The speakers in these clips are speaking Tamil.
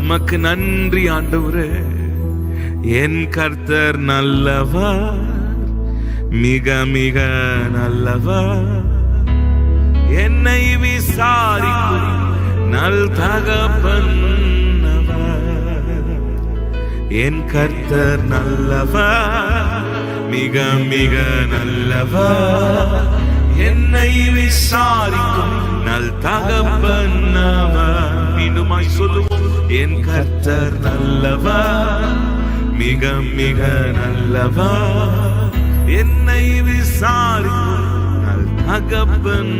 உமக்கு நன்றி ஆண்டவரே. என் கர்த்தர் நல்லவா? மிக மிக நல்லவா? என்னை விசாரிக்கும் நல் தகப்பன் என் கர்த்தர் நல்லவா? மிக மிக நல்லவா? என்னை விசாரிக்கும் நல் தகப்பன் மீண்டுமாய் சொல்லுவோம். என் கர்த்தர் நல்லவா? மிக மிக நல்லவா? என்னை விசாரி தகப்பன்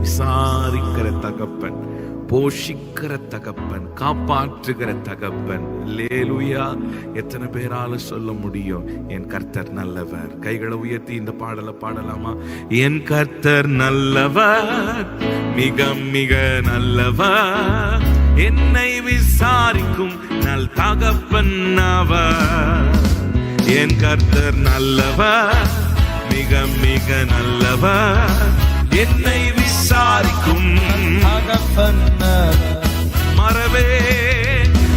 விசாரிக்கிற தகப்பன். போஷிக்கிற தகப்பன் காப்பாற்றுகிற தகப்பன். லேலுயா எத்தனை பேரால சொல்ல முடியும்? என் கர்த்தர் நல்லவர். கைகளை உயர்த்தி இந்த பாடலை பாடலாமா? என் கர்த்தர் நல்லவர் மிக மிக நல்லவர். என்னை விசாரிக்கும் நல் தகப்பன் அவர். என் கர்த்தர் நல்லவர் மிக மிக நல்லவர். என்னை விசாரிக்கும். மறவே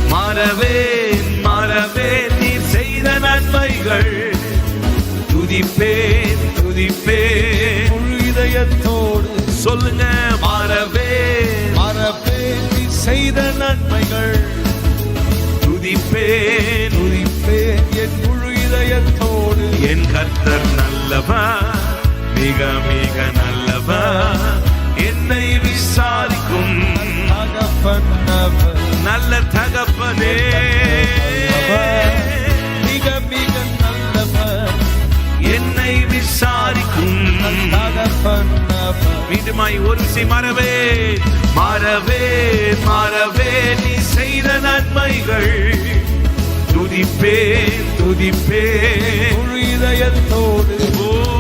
மறவே மறவே நீ செய்த நன்மைகள். துதிப்பேன் துதிப்பேன். இதயத்தோடு சொல்லுங்க மறவே. மறப்பே நீ செய்த நன்மைகள். துதிப்பேன் துதிப்பேன். என் முழு இதயத்தோடு. என் கர்த்தர் நல்லவர். மிக மிக நல்லவர் என்னை விசாரிக்கும். நல்ல தகப்பனே மிக மிக நல்லவர் என்னை விசாரிக்கும். மீண்டுமாய் ஒரு விசை மறவே மறவே மறவே நீ செய்த நன்மைகள் துதிப்பேன் முழு இதயத்தோடு ஓ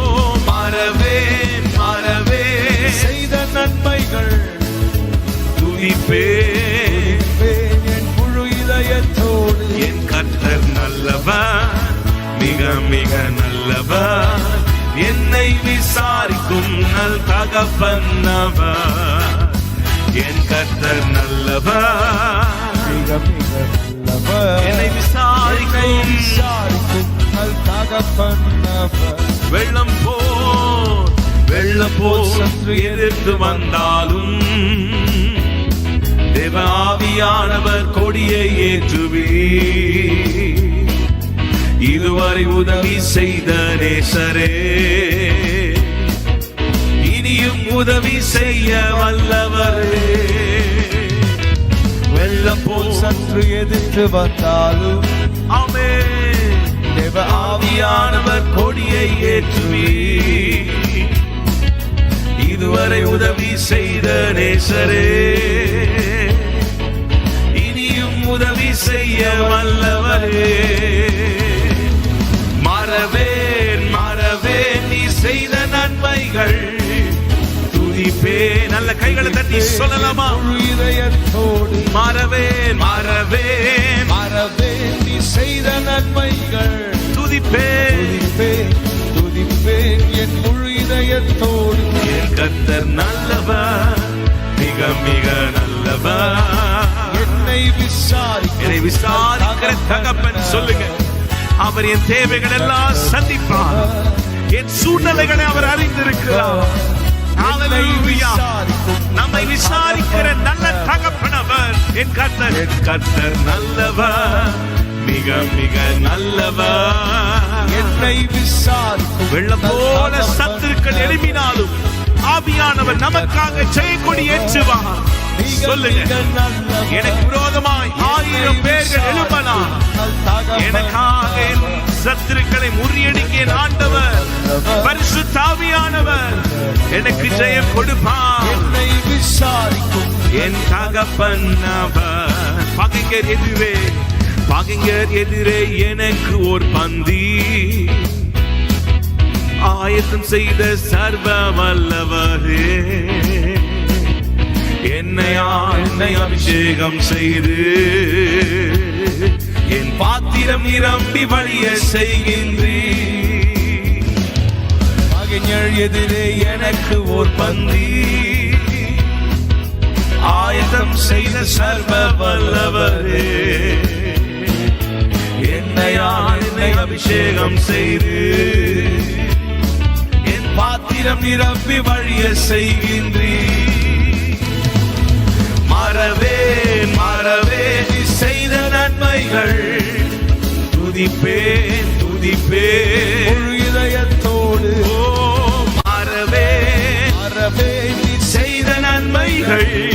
மிக நல்லவர் என்னை விசாரிக்கும் நல் தகப்பன் அவர். என் கர்த்தர் நல்லவர் மிக மிக நல்லவர் என்னை விசாரிக்கும் விசாரிக்கும் நல் தகப்பன் அவர். வெள்ளம் போ வெள்ளம் போ சற்று எதிர்த்து வந்தாலும் தேவ ஆவியானவர் கொடியை ஏற்றுவே இதுவரை உதவி செய்த நேசரே. இனியும் உதவி செய்ய வல்லவரே. வெள்ளம் போல் சற்று எதிர்த்து வந்தாலும் அமே தேவ ஆவியானவர் கொடியை ஏற்றுவே இதுவரை உதவி செய்த நேசரே. இனியும் உதவி செய்ய வல்லவரே. மறவேன் மறவேன் நீ செய்த நன்மைகள். துதிப்பே நல்ல கைகளை தட்டி சொல்லலாமா? இதயத்தோடு மறவேன் மறவேன். மறவே நீ செய்த நன்மைகள். துதிப்பேன். துதிப்பேன் துதிப்பேன் என் முழு இதயத்தோடு என் கர்த்தர் நல்லவர் மிக மிக நல்லவர் என்னை விசாரிக்க என்னை விசாரிக்கிற தகப்பன் சொல்லுங்க. அவர் என் தேவைகள் எல்லாம் சந்திப்பார். என் சூழ்நிலைகளை அவர் அறிந்திருக்கிறார். நம்மை விசாரிக்கிற நல்ல தகப்பனவர் என் கர்த்தர். என் கர்த்தர் நல்லவர். மிக மிக நல்லவர். என்னை விசாரிக்கும். வெள்ளம் போல சத்துருக்கள் எழுப்பினாலும் ஆவியானவர் நமக்காக ஜெயக்கொடி ஏற்றுவார். சொல்லுங்க. எனக்கு விரோதமாய் ஆயிரம் பேர்கள் எழுப்பலாம். எனக்காக சத்துருக்களை முறியடிக்க ஆண்டவர். பரிசு தாவியானவர் எனக்கு ஜெயம் கொடுப்பார். என்னை விசாரிக்கும் என் தகப்பன் அவர். பகைஞர் எதிரே பகைஞர் எதிரே எனக்கு ஓர் பந்தி. ஆயத்தம் செய்த சர்வ வல்லவரே. என்னை என்னை அபிஷேகம் செய்து. என் பாத்திரம் நிரம்பி வழிய செய்கின்றீ பகைஞர் எதிரே எனக்கு ஓர் பந்தி. ஆயுதம் செய்த சர்வ வல்லவரே. என்னை அபிஷேகம் செய்து. என் பாத்திரம் நிரம்பி வழிய செய்கின்றீர். மறவேன் மறவேன் நீ செய்த நன்மைகள். துதிப்பேன் துதிப்பேன். இதயத்தோடு. ஓ மறவேன் மறவே நீ செய்த நன்மைகள்.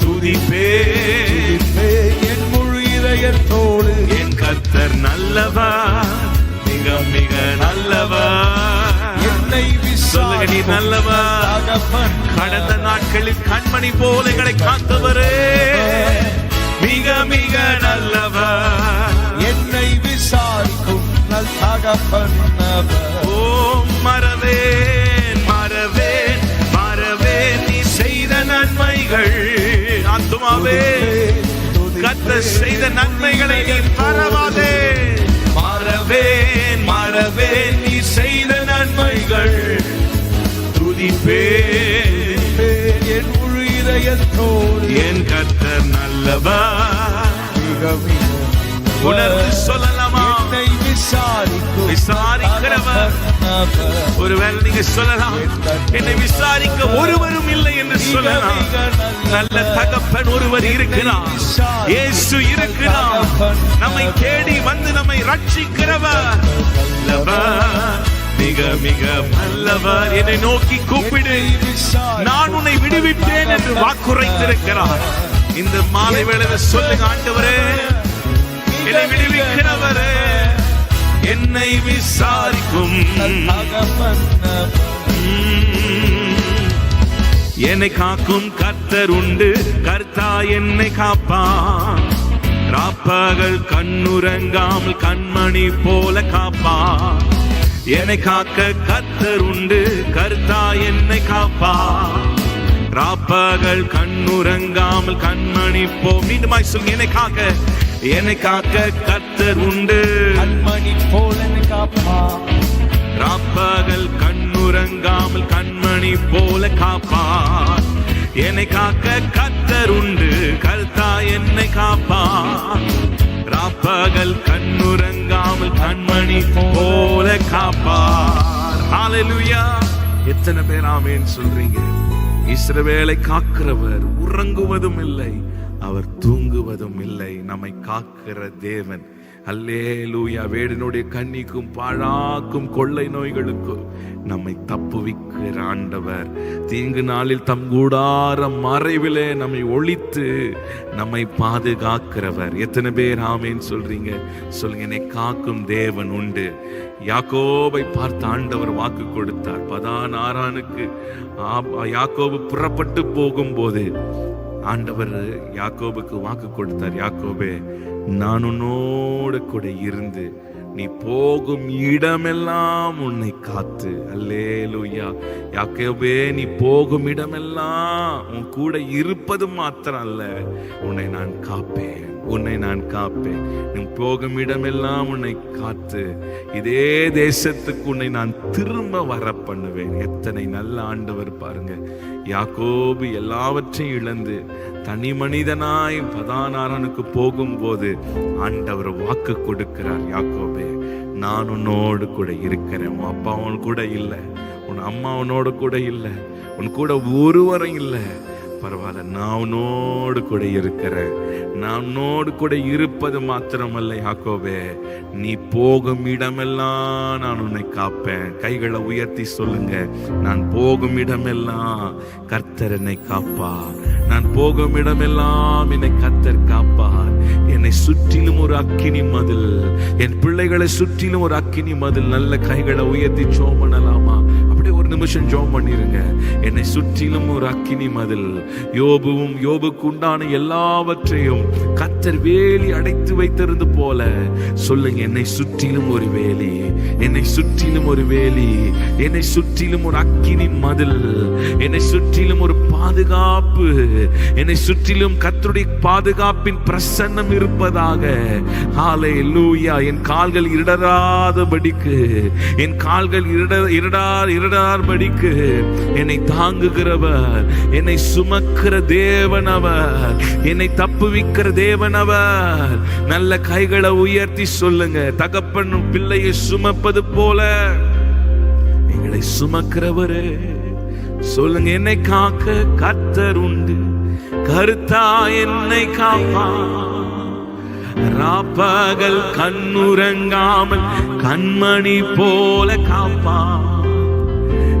துதிப்பேன். என் முழு இதயத்தோடு. என் கர்த்தர் நல்லவர் மிக மிக நல்லவர் என்னை சொல்லுங்க நீ தகப்பன் கடந்த நாட்களில் கண்மணி போல எங்களை காத்தவரே. மிக மிக நல்லவர் என்னை விசாரிக்கும் தகப்பன். ஓ மறவேன் மறவேன் மறவேன் நீ செய்த நன்மைகள். ஆத்துமாவே கத்த செய்த நன்மைகளை நீ மறவாதே மறவேன் மறவேன் நீ செய்த நன்மைகள். துதிப்பேன் என் முழு இதயத்தோடு என் கர்த்தர் நல்லவா? மிக மிக உணர்ந்து சொல்லலாமா? விசாரிக்கும் விசாரிக்கிறவர். ஒருவேளை நீங்க சொல்லலாம். என்னை விசாரிக்க ஒருவரும் இல்லை என்று சொல்லலாம். நல்ல தகப்பன் ஒருவர் இருக்கிறார். இயேசு இருக்கிறார். நம்மை தேடி வந்து நம்மை ரட்சிக்கிறவர். நல்லவர், மிக மிக நல்லவர் என்னை நோக்கி கூப்பிடு. நான் உன்னை விடுவிப்பேன் என்று வாக்குரைத்திருக்கிறார். இந்த மாலை வேளையில் சொல்லுங்க ஆண்டவரே என்னை விடுவிக்கிறவரே என்னை விசாரிக்கும். உம். என்னை காக்கும் கர்த்தர் உண்டு கர்த்தா என்னை காப்பான். ராப்பகல் கண்ணுறங்காமல் கண்மணி போல காப்பான். என்னை காக்க கர்த்தர் உண்டு கர்த்தா என்னை காப்பான் ராப்பகல் கண்ணுறங்காமல் கண்மணி போ மீண்டுமாய் சொல்லுங்க என்னை காக்க என்னை காக்க கர்த்தர் உண்டு. கண்மணி போல என்னை காப்பா. ராப்பகல் கண்ணுறங்காமல் கண்மணி போல காப்பார் என்னை காக்க கத்தர் உண்டு கர்த்தா என்னை காப்பார் ராப்பகல் கண்ணுறங்காமல் கண்மணி போல காப்பார். ஹalleluya எத்தனை பேர் ஆமென் சொல்றீங்க? இஸ்ரவேலை காக்கிறவர் உறங்குவதும் இல்லை அவர் தூங்குவதும் இல்லை. நம்மை காக்கிற தேவன் அல்லேலூயா. வேடனுடைய கண்ணிக்கும் பாழாக்கும் கொள்ளை நோய்களுக்கும் நம்மை தப்புவிக்கிற ஆண்டவர். தீங்கு நாளில் தம் கூடார மறைவிலே நம்மை ஒழித்து நம்மை பாதுகாக்கிறவர். எத்தனை பேர் ஆமேன்னு சொல்றீங்க? சொல்லுங்க என்னை காக்கும் தேவன் உண்டு. யாக்கோபை பார்த்து ஆண்டவர் வாக்கு கொடுத்தார். பதான் ஆரானுக்கு ஆ- யாக்கோபு புறப்பட்டு போகும்போது ஆண்டவர் யாக்கோபுக்கு வாக்கு கொடுத்தார். யாக்கோபே நான் உன்னோடு கூட இருந்து நீ போகும் இடமெல்லாம் உன்னை காத்து. அல்லே லூயா யாக்கவே நீ போகும் இடமெல்லாம் உன் கூட இருப்பது மாத்திரம் அல்ல. உன்னை நான் காப்பேன். உன்னை நான் காப்பேன். நீ போகும் இடமெல்லாம் உன்னை காத்து இதே தேசத்துக்கு உன்னை நான் திரும்ப வர பண்ணுவேன் எத்தனை நல்ல ஆண்டவர் பாருங்க. யாக்கோபு எல்லாவற்றையும் இழந்து தனி மனிதனாய் பதானாரனுக்கு போகும்போது ஆண்டவர் வாக்கு கொடுக்கிறார் யாக்கோபே நான் உன்னோடு கூட இருக்கிறேன். உன் அப்பா அவன் கூட இல்லை. உன் அம்மா உன்னோடு கூட இல்லை. உன் கூட ஒருவரும் இல்லை. பரவாயில்ல. நான் உன்னோடு கூட இருக்கிறேன். நான் உன்னோடு கூட இருப்பது மாத்திரமல்ல யாக்கோவே நீ போகும் இடமெல்லாம் நான் உன்னை காப்பேன். கைகளை உயர்த்தி சொல்லுங்க. நான் போகும் இடமெல்லாம் கர்த்தர் என்னை காப்பார். நான் போகும் இடமெல்லாம் என்னை கர்த்தர் காப்பார். என்னை சுற்றிலும் ஒரு அக்கினி மதில். என் பிள்ளைகளை சுற்றிலும் ஒரு அக்கினி மதில். நல்ல கைகளை உயர்த்தி சோமனலாமா நிமிஷம் ஜோம் பண்ணிருங்க. என்னை சுற்றிலும் ஒரு அக்கினி மதில். யோபுவும் யோபுக்கு உண்டான எல்லாவற்றையும் கத்தர் வேலி அடைத்து வைத்திருந்து போல. சொல்லுங்க என்னை சுற்றிலும் ஒரு வேலி. என்னை சுற்றிலும் ஒரு வேலி. என்னை சுற்றிலும் ஒரு அக்கினி மதில். என்னை சுற்றிலும் ஒரு பாதுகாப்பு. என்னை சுற்றிலும் கத்தருடைய பாதுகாப்பின் பிரசன்னம் இருப்பதாக. ஹாலே லூயா என் கால்கள் இருடராதபடிக்கு என் கால்கள் இருட இருடார் இருடார் மார்படிக்கு என்னை தாங்குகிறவர் என்னை சுமக்கிற தேவனவர் என்னை தப்புவிக்கிற தேவனவர். நல்ல கைகளை உயர்த்தி சொல்லுங்க. தகப்பன் பிள்ளையை சுமப்பது போல எங்களை சுமக்கிறவரே சொல்லுங்க என்னை காக்க கத்தர் உண்டு. கருத்தா என்னை காப்பா. ராப்பகல் கண்ணுறங்காமல் கண்மணி போல காப்பா.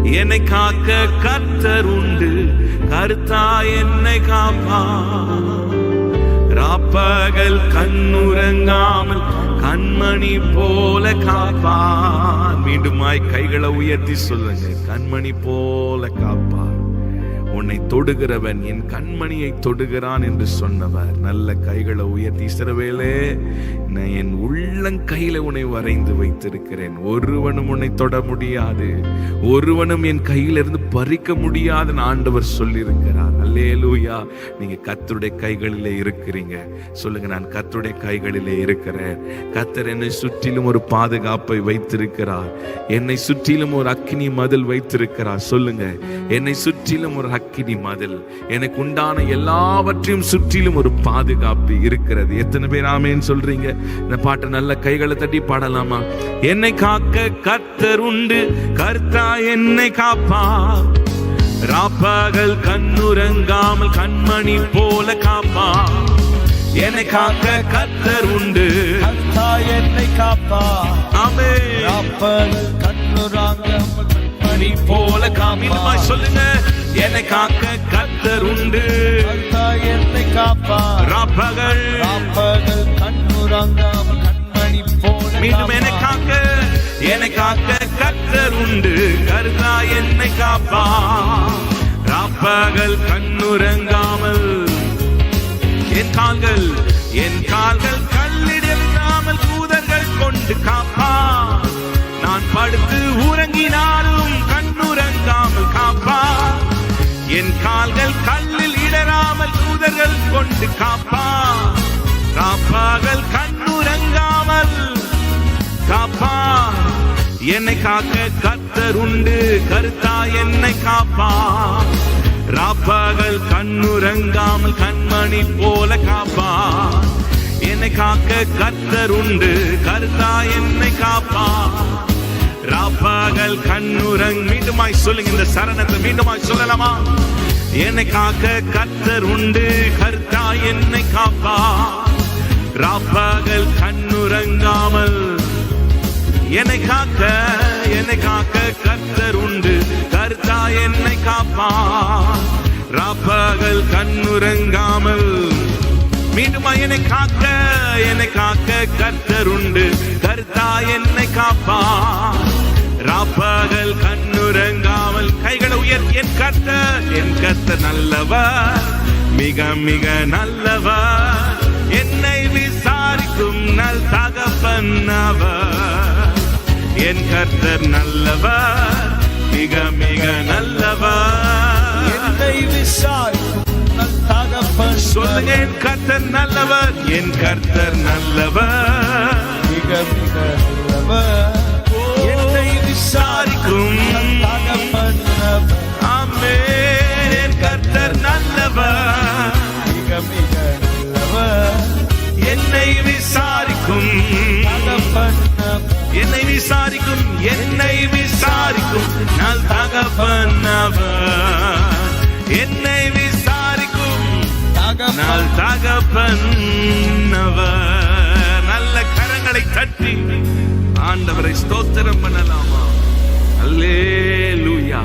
என்னை காக்க கத்தர் உண்டு. கருத்தா என்னை காப்பா. ராப்பகல் கண்ணுறங்காமல் கண்மணி போல காப்பா. மீண்டுமாய் கைகளை உயர்த்தி சொல்லுங்க. கண்மணி போல காப்பா. உன்னை தொடுகிறவன் என் கண்மணியை தொடுகிறான் என்று சொன்னவர். நல்ல கைகளை உயர்த்தி சிறவேலே நான் என் உள்ளங்கையில உன்னை வரைந்து வைத்திருக்கிறேன். ஒருவனும் உன்னை தொட முடியாது. ஒருவனும் என் கையிலிருந்து பறிக்க முடியாதுன்னு ஆண்டவர் சொல்லியிருக்கிறார். அல்லேலூயா. நீங்க கத்தருடைய கைகளிலே இருக்கிறீங்க. சொல்லுங்க நான் கத்தருடைய கைகளிலே இருக்கிறேன். கத்தர் என்னை சுற்றிலும் ஒரு பாதுகாப்பை வைத்திருக்கிறார். என்னை சுற்றிலும் ஒரு அக்கினி மதில் வைத்திருக்கிறார். சொல்லுங்க என்னை சுற்றிலும் ஒரு அக்கினி மதில். எனக்கு உண்டான எல்லாவற்றையும் சுற்றிலும் ஒரு பாதுகாப்பு இருக்கிறது. எத்தனை பேர் ஆமேன்னு சொல்றீங்க? இந்த பாட்டை நல்ல கைகளை தட்டி பாடலாமா? என்னை காக்க கத்தர் உண்டு. கர்த்தா என்னை காப்பா ராப்பகல் கண்ணுறங்காமல் கண்மணி போல காப்பா. என்னை காக்க கத்தர் உண்டு. கர்த்தா என்னை காப்பா. ஆமே. ராப்பகல் கண்ணுறாங்காமல் கண்மணி போல காமிலுமா சொல்லுங்க. என்னை காக்க கத்தர் உண்டு. கர்த்தா என்னை காப்பா. ராப்பகல். ராப்பகல் கண்ணுறாங்காமல் மீண்டும் என்னை காக்க என்னை காக்க கத்தர் உண்டு. கருதா என்னை காப்பா. ராப்பகல் கண்ணுறங்காமல் என் கால்கள் என் கால்கள் கல்லிடாமல் தூதர்கள் கொண்டு காப்பா. நான் படுத்து உறங்கினாலும் கண்ணுறங்காமல் காப்பா. என் கால்கள் கல்லில் இடராமல் தூதர்கள் கொண்டு காப்பா. காப்பாகல் கண்ணுறங்காமல் காப்பா என்னை காக்க கத்தர் உண்டு? கருத்தா என்னை காப்பா ராப்பகல் கண்ணுறங்காமல் கண்மணி போல காப்பா என்னை காக்க கத்தர் உண்டு? கருத்தா என்னை காப்பா ராப்பகல் கண்ணுறங் மீண்டுமாய் சொல்லுங்க இந்த சரணத்தை மீண்டுமாய் சொல்லலாமா? என்னை காக்க கத்தர் உண்டு? கருத்தா என்னை காப்பா ராப்பகல் கண்ணுறங்காமல் என்னை காக்க என்னை காக்க கர்த்தர் உண்டு. கர்த்தா என்னை காப்பா. ராப்பகல் கண்ணுறங்காமல். மீண்டும் என்னை காக்க என்னை காக்க கர்த்தர் உண்டு. கர்த்தா என்னை காப்பா. ராப்பகல் கண்ணுறங்காமல். கைகளை உயர் என் கர்த்தர் என் கர்த்தர் நல்லவர். மிக மிக நல்லவர். என்னை விசாரிக்கும் நல் தகப்பன் அவர். என் கர்த்தர் நல்லவர் மிக மிக நல்லவர். என்னை விசாரிக்கும் சொல்லுங்க என் கர்த்தர் நல்லவர் என் கர்த்தர் நல்லவர். மிக மிக நல்லவர். என்னை விசாரிக்கும் ஆமே என் கர்த்தர் நல்லவர். என்னை விசாரிக்கும் என்னை விசாரிக்கும் நல் தகப்பன் என்னை விசாரிக்கும் தகப்பன் நாள் தகப்பன் நல்ல கரங்களை தட்டி ஆண்டவரை ஸ்தோத்திரம் பண்ணலாமா? அல்லே லூயா